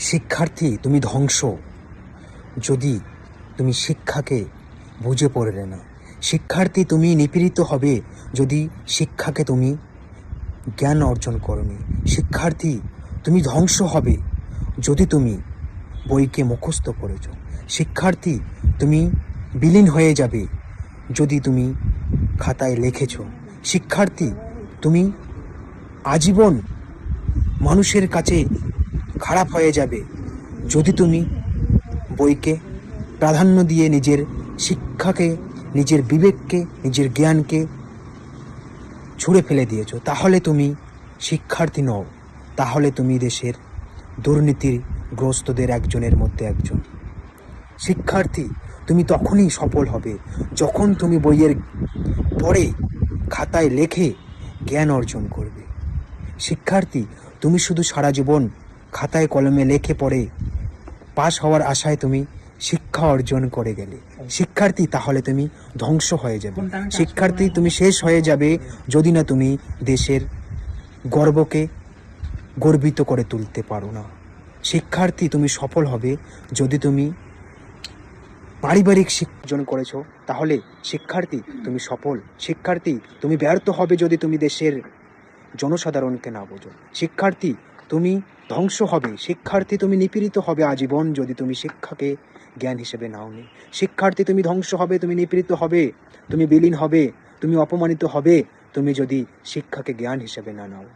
শিক্ষার্থী, তুমি ধ্বংস। যদি তুমি শিক্ষাকে বুঝে পড়লে না, শিক্ষার্থী তুমি নিপীড়িত হবে যদি শিক্ষাকে তুমি জ্ঞান অর্জন করনি। শিক্ষার্থী, তুমি ধ্বংস হবে যদি তুমি বইকে মুখস্থ করেছ। শিক্ষার্থী, তুমি বিলীন হয়ে যাবে যদি তুমি খাতায় লিখেছ। শিক্ষার্থী, তুমি আজীবন মানুষের কাছে খারাপ হয়ে যাবে। যদি তুমি বইকে প্রাধান্য দিয়ে নিজের শিক্ষাকে, নিজের বিবেককে, নিজের জ্ঞানকে ছুঁড়ে ফেলে দিয়েছ, তাহলে তুমি শিক্ষার্থী নও। তাহলে তুমি দেশের দুর্নীতির গ্রস্তদের একজনের মধ্যে একজন। শিক্ষার্থী, তুমি তখনই সফল হবে যখন তুমি বইয়ের পড়ে খাতায় লেখে জ্ঞান অর্জন করবে। শিক্ষার্থী, তুমি শুধু সারা জীবন খাতায় কলমে লেখে পড়ে পাশ হওয়ার আশায় তুমি শিক্ষা অর্জন করে গেলে। শিক্ষার্থী তাহলে তুমি ধ্বংস হয়ে যাবে। শিক্ষার্থী তুমি শেষ হয়ে যাবে যদি না তুমি দেশের গর্বকে গর্বিত করে তুলতে পারো না। শিক্ষার্থী তুমি সফল হবে যদি তুমি পারিবারিক শিক্ষা অর্জন করেছ তাহলে শিক্ষার্থী তুমি সফল। শিক্ষার্থী তুমি ব্যর্থ হবে যদি তুমি দেশের জনসাধারণকে না বোঝো। শিক্ষার্থী তুমি ধ্বংস হবে, শিক্ষার্থী তুমি নিপীড়িত হবে আজীবন যদি তুমি শিক্ষাকে জ্ঞান হিসেবে নাও নি শিক্ষার্থী তুমি ধ্বংস হবে, তুমি নিপীড়িত হবে, তুমি বিলীন হবে, তুমি অপমানিত হবে, তুমি যদি শিক্ষাকে জ্ঞান হিসেবে না নাও।